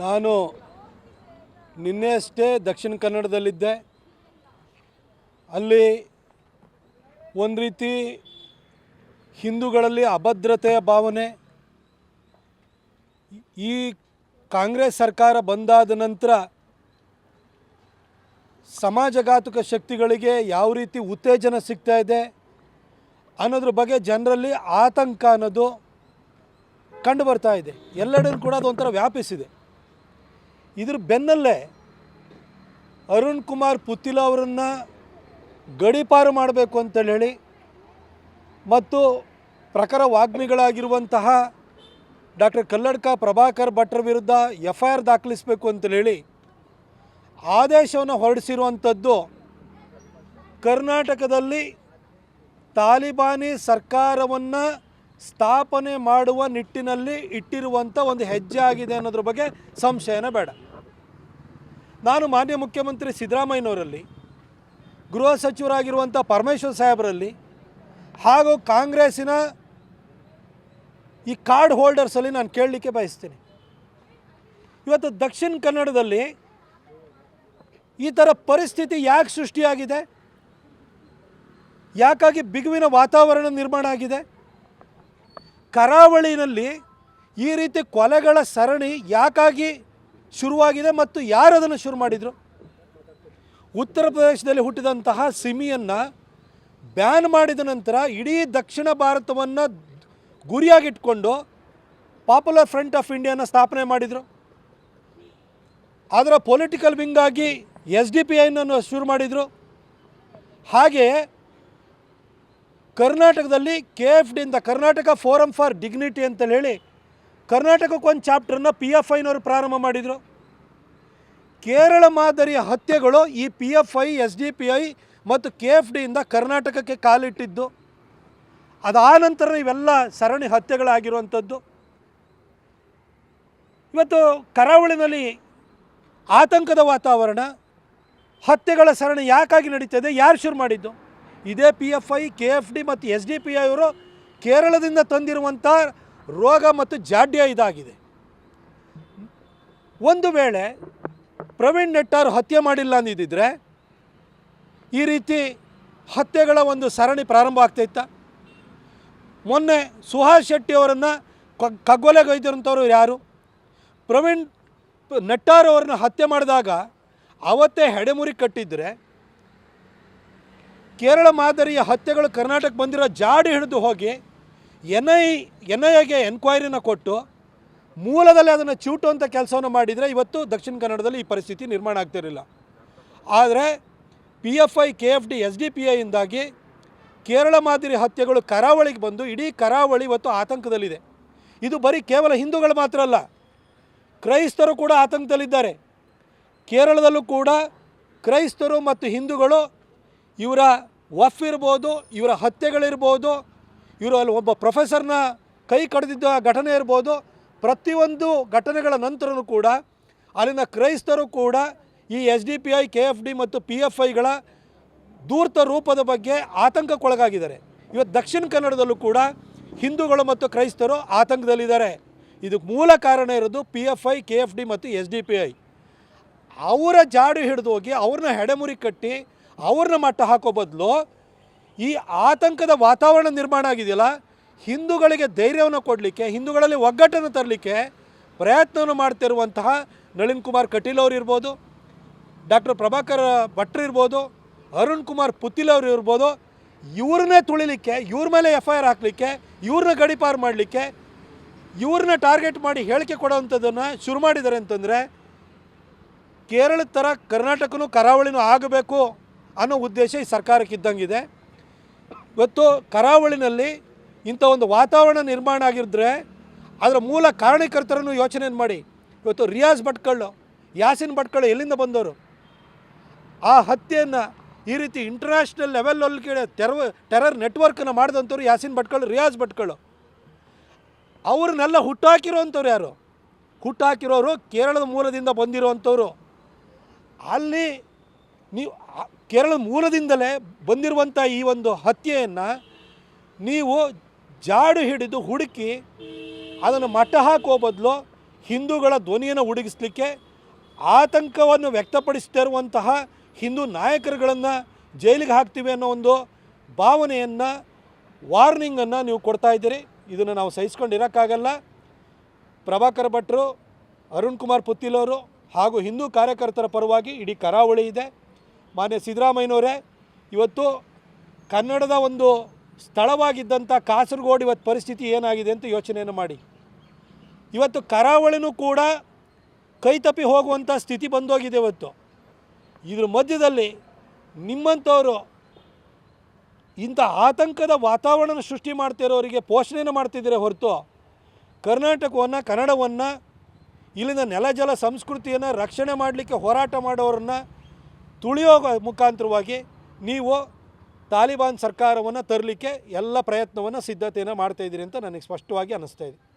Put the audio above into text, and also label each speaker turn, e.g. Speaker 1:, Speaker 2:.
Speaker 1: ನಾನು ನಿನ್ನೆ ಅಷ್ಟೇ ದಕ್ಷಿಣ ಕನ್ನಡದಲ್ಲಿದ್ದೆ. ಅಲ್ಲಿ ಒಂದು ರೀತಿ ಹಿಂದೂಗಳಲ್ಲಿ ಅಭದ್ರತೆಯ ಭಾವನೆ. ಈ ಕಾಂಗ್ರೆಸ್ ಸರ್ಕಾರ ಬಂದಾದ ನಂತರ ಸಮಾಜಘಾತುಕ ಶಕ್ತಿಗಳಿಗೆ ಯಾವ ರೀತಿ ಉತ್ತೇಜನ ಸಿಗ್ತಾ ಇದೆ ಅನ್ನೋದ್ರ ಬಗ್ಗೆ ಜನರಲ್ಲಿ ಆತಂಕ ಅನ್ನೋದು ಕಂಡು ಬರ್ತಾ ಇದೆ. ಎಲ್ಲೆಡೆ ಕೂಡ ಅದೊಂಥರ ವ್ಯಾಪಿಸಿದೆ. ಇದ್ರ ಬೆನ್ನಲ್ಲೇ ಅರುಣ್ ಕುಮಾರ್ ಪುತ್ತಿಲ ಅವರನ್ನು ಗಡೀಪಾರು ಮಾಡಬೇಕು ಅಂತೇಳಿ ಹೇಳಿ ಮತ್ತು ಪ್ರಖರ ವಾಗ್ಮಿಗಳಾಗಿರುವಂತಹ ಡಾಕ್ಟರ್ ಕಲ್ಲಡ್ಕ ಪ್ರಭಾಕರ್ ಭಟ್ರ ವಿರುದ್ಧ ಎಫ್ ಐ ಆರ್ ದಾಖಲಿಸಬೇಕು ಅಂತೇಳಿ ಹೇಳಿ ಆದೇಶವನ್ನು ಹೊರಡಿಸಿರುವಂಥದ್ದು ಕರ್ನಾಟಕದಲ್ಲಿ ತಾಲಿಬಾನಿ ಸರ್ಕಾರವನ್ನು ಸ್ಥಾಪನೆ ಮಾಡುವ ನಿಟ್ಟಿನಲ್ಲಿ ಇಟ್ಟಿರುವಂಥ ಒಂದು ಹೆಜ್ಜೆ ಆಗಿದೆ ಅನ್ನೋದ್ರ ಬಗ್ಗೆ ಸಂಶಯನ ಬೇಡ. ನಾನು ಮಾನ್ಯ ಮುಖ್ಯಮಂತ್ರಿ ಸಿದ್ದರಾಮಯ್ಯನವರಲ್ಲಿ, ಗೃಹ ಸಚಿವರಾಗಿರುವಂಥ ಪರಮೇಶ್ವರ್ ಸಾಹೇಬರಲ್ಲಿ, ಹಾಗೂ ಕಾಂಗ್ರೆಸ್ಸಿನ ಈ ಕಾರ್ಡ್ ಹೋಲ್ಡರ್ಸಲ್ಲಿ ನಾನು ಕೇಳಲಿಕ್ಕೆ ಬಯಸ್ತೀನಿ. ಇವತ್ತು ದಕ್ಷಿಣ ಕನ್ನಡದಲ್ಲಿ ಈ ಥರ ಪರಿಸ್ಥಿತಿ ಯಾಕೆ ಸೃಷ್ಟಿಯಾಗಿದೆ? ಯಾಕಾಗಿ ಬಿಗುವಿನ ವಾತಾವರಣ ನಿರ್ಮಾಣ ಆಗಿದೆ? ಕರಾವಳಿನಲ್ಲಿ ಈ ರೀತಿ ಕೊಲೆಗಳ ಸರಣಿ ಯಾಕಾಗಿ ಶುರುವಾಗಿದೆ ಮತ್ತು ಯಾರು ಅದನ್ನು ಶುರು ಮಾಡಿದರು? ಉತ್ತರ ಪ್ರದೇಶದಲ್ಲಿ ಹುಟ್ಟಿದಂತಹ ಸಿಮಿಯನ್ನು ಬ್ಯಾನ್ ಮಾಡಿದ ನಂತರ ಇಡೀ ದಕ್ಷಿಣ ಭಾರತವನ್ನು ಗುರಿಯಾಗಿಟ್ಕೊಂಡು ಪಾಪ್ಯುಲರ್ ಫ್ರಂಟ್ ಆಫ್ ಇಂಡಿಯಾನ ಸ್ಥಾಪನೆ ಮಾಡಿದರು. ಅದರ ಪೊಲಿಟಿಕಲ್ ವಿಂಗಾಗಿ ಎಸ್ ಡಿ ಪಿ ಐನನ್ನು ಶುರು ಮಾಡಿದರು. ಹಾಗೆಯೇ ಕರ್ನಾಟಕದಲ್ಲಿ ಕೆ ಎಫ್ ಡಿಯಿಂದ ಕರ್ನಾಟಕ ಫೋರಮ್ ಫಾರ್ ಡಿಗ್ನಿಟಿ ಅಂತ ಹೇಳಿ ಕರ್ನಾಟಕಕ್ಕೆ ಒಂದು ಚಾಪ್ಟರ್ನ ಪಿ ಎಫ್ ಐನವರು ಪ್ರಾರಂಭ ಮಾಡಿದರು. ಕೇರಳ ಮಾದರಿಯ ಹತ್ಯೆಗಳು ಈ P F I, S D P I ಮತ್ತು ಕೆ ಎಫ್ ಡಿಯಿಂದ ಕರ್ನಾಟಕಕ್ಕೆ ಕಾಲಿಟ್ಟಿದ್ದು. ಅದಾದ ನಂತರ ಇವೆಲ್ಲ ಸರಣಿ ಹತ್ಯೆಗಳಾಗಿರುವಂಥದ್ದು. ಇವತ್ತು ಕರಾವಳಿನಲ್ಲಿ ಆತಂಕದ ವಾತಾವರಣ, ಹತ್ಯೆಗಳ ಸರಣಿ ಯಾಕಾಗಿ ನಡೀತದೆ, ಯಾರು ಶುರು ಮಾಡಿದ್ದು? ಇದೇ P F I K F D ಮತ್ತು ಎಸ್ ಡಿ ಪಿ ಐ ಅವರು ಕೇರಳದಿಂದ ತಂದಿರುವಂಥ ರೋಗ ಮತ್ತು ಜಾಡ್ಯ ಇದಾಗಿದೆ. ಒಂದು ವೇಳೆ ಪ್ರವೀಣ್ ನೆಟ್ಟಾರ್ ಹತ್ಯೆ ಮಾಡಿಲ್ಲ ಅಂದಿದ್ದರೆ ಈ ರೀತಿ ಹತ್ಯೆಗಳ ಒಂದು ಸರಣಿ ಪ್ರಾರಂಭ ಆಗ್ತಾಯಿತ್ತ ಮೊನ್ನೆ ಸುಹಾಸ್ ಶೆಟ್ಟಿ ಅವರನ್ನು ಕಗ್ಗೊಲೆಗೈದಿರೋಂಥವ್ರು ಯಾರು? ಪ್ರವೀಣ್ ನೆಟ್ಟಾರ್ ಅವ್ರನ್ನ ಹತ್ಯೆ ಮಾಡಿದಾಗ ಅವತ್ತೇ ಹೆಡೆಮುರಿ ಕಟ್ಟಿದ್ರೆ ಕೇರಳ ಮಾದರಿಯ ಹತ್ಯೆಗಳು ಕರ್ನಾಟಕ ಬಂದಿರೋ ಜಾಡಿ ಹಿಡಿದು ಹೋಗಿ ಎನ್ ಐ ಎನ್ ಐ ಎಗೆ ಎನ್ಕ್ವೈರಿನ ಕೊಟ್ಟು ಮೂಲದಲ್ಲಿ ಅದನ್ನು ಅಂತ ಕೆಲಸವನ್ನು ಮಾಡಿದರೆ ಇವತ್ತು ದಕ್ಷಿಣ ಕನ್ನಡದಲ್ಲಿ ಈ ಪರಿಸ್ಥಿತಿ ನಿರ್ಮಾಣ ಆಗ್ತಿರಲಿಲ್ಲ ಆದರೆ P F I K F D S D P ಐಯಿಂದಾಗಿ Kerala ಮಾದರಿ ಹತ್ಯೆಗಳು ಕರಾವಳಿಗೆ ಬಂದು ಇಡೀ ಕರಾವಳಿ ಇವತ್ತು ಆತಂಕದಲ್ಲಿದೆ. ಇದು ಬರೀ ಕೇವಲ ಹಿಂದೂಗಳು ಮಾತ್ರ ಅಲ್ಲ, ಕ್ರೈಸ್ತರು ಕೂಡ ಆತಂಕದಲ್ಲಿದ್ದಾರೆ. ಕೇರಳದಲ್ಲೂ ಕೂಡ ಕ್ರೈಸ್ತರು ಮತ್ತು ಹಿಂದೂಗಳು ಇವರ ವಫ್ ಇರ್ಬೋದು, ಇವರ ಹತ್ಯೆಗಳಿರ್ಬೋದು, ಇವರು ಅಲ್ಲಿ ಒಬ್ಬ ಪ್ರೊಫೆಸರ್ನ ಕೈ ಕಡಿದಿದ್ದ ಘಟನೆ ಇರ್ಬೋದು, ಪ್ರತಿಯೊಂದು ಘಟನೆಗಳ ನಂತರನೂ ಕೂಡ, ಅಲ್ಲಿನ ಕ್ರೈಸ್ತರು ಕೂಡ ಈ S D P I, K F D ಮತ್ತು ಪಿ ಎಫ್ ಐಗಳ ದೂರ್ತ ರೂಪದ ಬಗ್ಗೆ ಆತಂಕಕ್ಕೊಳಗಾಗಿದ್ದಾರೆ. ಇವತ್ತು ದಕ್ಷಿಣ ಕನ್ನಡದಲ್ಲೂ ಕೂಡ ಹಿಂದೂಗಳು ಮತ್ತು ಕ್ರೈಸ್ತರು ಆತಂಕದಲ್ಲಿದ್ದಾರೆ. ಇದಕ್ಕೆ ಮೂಲ ಕಾರಣ ಇರೋದು P F I, K F D ಮತ್ತು ಎಸ್ ಡಿ ಪಿ ಐ. ಅವರ ಜಾಡು ಹಿಡಿದು ಹೋಗಿ ಅವ್ರನ್ನ ಹೆಡೆಮುರಿ ಕಟ್ಟಿ ಅವ್ರನ್ನ ಮಟ್ಟ ಹಾಕೋ ಬದಲು ಈ ಆತಂಕದ ವಾತಾವರಣ ನಿರ್ಮಾಣ ಆಗಿದೆಯಲ್ಲ, ಹಿಂದೂಗಳಿಗೆ ಧೈರ್ಯವನ್ನು ಕೊಡಲಿಕ್ಕೆ, ಹಿಂದೂಗಳಲ್ಲಿ ಒಗ್ಗಟ್ಟನ್ನು ತರಲಿಕ್ಕೆ ಪ್ರಯತ್ನವನ್ನು ಮಾಡ್ತಿರುವಂತಹ ನಳಿನ್ ಕುಮಾರ್ ಕಟೀಲ್ ಅವರು ಇರ್ಬೋದು, ಡಾಕ್ಟರ್ ಪ್ರಭಾಕರ್ ಭಟ್ರು ಇರ್ಬೋದು, ಅರುಣ್ ಕುಮಾರ್ ಪುತಿಲ್ ಅವರು ಇರ್ಬೋದು, ಇವ್ರನ್ನೇ ತುಳಿಲಿಕ್ಕೆ, ಇವ್ರ ಮೇಲೆ ಎಫ್ ಐ ಆರ್ ಹಾಕಲಿಕ್ಕೆ, ಇವ್ರನ್ನ ಗಡಿಪಾರು ಮಾಡಲಿಕ್ಕೆ, ಇವ್ರನ್ನ ಟಾರ್ಗೆಟ್ ಮಾಡಿ ಹೇಳಿಕೆ ಕೊಡೋವಂಥದ್ದನ್ನು ಶುರು ಮಾಡಿದ್ದಾರೆ ಅಂತಂದರೆ, ಕೇರಳದ ಥರ ಕರ್ನಾಟಕನೂ ಕರಾವಳಿನೂ ಆಗಬೇಕು. ಅನ್ನೋ ಉದ್ದೇಶ ಈ ಸರ್ಕಾರಕ್ಕೆ ಇದ್ದಂಗಿದೆ. ಇವತ್ತು ಕರಾವಳಿನಲ್ಲಿ ಇಂಥ ಒಂದು ವಾತಾವರಣ ನಿರ್ಮಾಣ ಆಗಿದ್ದರೆ ಅದರ ಮೂಲ ಕಾರಣಕರ್ತರನ್ನು ಯೋಚನೆ ಮಾಡಿ? ಇವತ್ತು ರಿಯಾಜ್ ಭಟ್ಕಳ್ಳು, ಯಾಸಿನ್ ಭಟ್ಕಳ್ಳು ಎಲ್ಲಿಂದ ಬಂದವರು? ಆ ಹತ್ಯೆಯನ್ನು ಈ ರೀತಿ ಇಂಟರ್ನ್ಯಾಷನಲ್ ಲೆವೆಲಲ್ಲಿ ಟೆರರ್ ಟೆರರ್ ನೆಟ್ವರ್ಕನ್ನು ಮಾಡಿದಂಥವ್ರು ಯಾಸಿನ್ ಭಟ್ಕಳು ರಿಯಾಜ್ ಭಟ್ಕಳು ಅವ್ರನ್ನೆಲ್ಲ ಹುಟ್ಟಾಕಿರೋವಂಥವ್ರು ಯಾರು? ಹುಟ್ಟಾಕಿರೋರು ಕೇರಳದ ಮೂಲದಿಂದ ಬಂದಿರುವಂಥವ್ರು ಅಲ್ಲಿ ನೀವು ಕೇರಳದ ಮೂಲದಿಂದಲೇ ಬಂದಿರುವಂಥ ಈ ಒಂದು ಹತ್ಯೆಯನ್ನು ನೀವು ಜಾಡು ಹಿಡಿದು ಹುಡುಕಿ ಅದನ್ನು ಮಟ್ಟ ಹಾಕೋ ಬದಲು ಹಿಂದೂಗಳ ಧ್ವನಿಯನ್ನು ಉಡುಗಿಸ್ಲಿಕ್ಕೆ ಆತಂಕವನ್ನು ವ್ಯಕ್ತಪಡಿಸ್ತಿರುವಂತಹ ಹಿಂದೂ ನಾಯಕರುಗಳನ್ನು ಜೈಲಿಗೆ ಹಾಕ್ತೀವಿ ಅನ್ನೋ ಒಂದು ಭಾವನೆಯನ್ನು ವಾರ್ನಿಂಗನ್ನು ನೀವು ಕೊಡ್ತಾ ಇದ್ದೀರಿ. ಇದನ್ನು ನಾವು ಸಹಿಸ್ಕೊಂಡಿರೋಕ್ಕಾಗಲ್ಲ ಪ್ರಭಾಕರ್ ಭಟ್ರು, ಅರುಣ್ ಕುಮಾರ್ ಪುತ್ತಿಲವರು ಹಾಗೂ ಹಿಂದೂ ಕಾರ್ಯಕರ್ತರ ಪರವಾಗಿ ಇಡೀ ಕರಾವಳಿ ಇದೆ. ಮಾನ್ಯ ಸಿದ್ದರಾಮಯ್ಯನವರೇ, ಇವತ್ತು ಕನ್ನಡದ ಒಂದು ಸ್ಥಳವಾಗಿದ್ದಂಥ ಕಾಸರಗೋಡು ಇವತ್ತು ಪರಿಸ್ಥಿತಿ ಏನಾಗಿದೆ ಅಂತ ಯೋಚನೆಯನ್ನು ಮಾಡಿ. ಇವತ್ತು ಕರಾವಳಿನೂ ಕೂಡ ಕೈತಪ್ಪಿ ಹೋಗುವಂಥ ಸ್ಥಿತಿ ಬಂದೋಗಿದೆ ಇವತ್ತು. ಇದ್ರ ಮಧ್ಯದಲ್ಲಿ ನಿಮ್ಮಂಥವರು ಇಂಥ ಆತಂಕದ ವಾತಾವರಣ ಸೃಷ್ಟಿ ಮಾಡ್ತಿರೋರಿಗೆ ಪೋಷಣೆಯನ್ನು ಮಾಡ್ತಿದ್ದೀರ ಹೊರತು ಕರ್ನಾಟಕವನ್ನು, ಕನ್ನಡವನ್ನು, ಇಲ್ಲಿನ ನೆಲ ಜಲ ಸಂಸ್ಕೃತಿಯನ್ನು ರಕ್ಷಣೆ ಮಾಡಲಿಕ್ಕೆ ಹೋರಾಟ ಮಾಡೋರನ್ನ ತುಳಿಯೋ ಮುಖಾಂತರವಾಗಿ ನೀವು ತಾಲಿಬಾನ್ ಸರ್ಕಾರವನ್ನು ತರಲಿಕ್ಕೆ ಎಲ್ಲ ಪ್ರಯತ್ನವನ್ನು ಸಿದ್ಧತೆಯನ್ನು ಮಾಡ್ತಾಯಿದ್ದೀರಿ ಅಂತ ನನಗೆ ಸ್ಪಷ್ಟವಾಗಿ ಅನ್ನಿಸ್ತಾ ಇದೆ.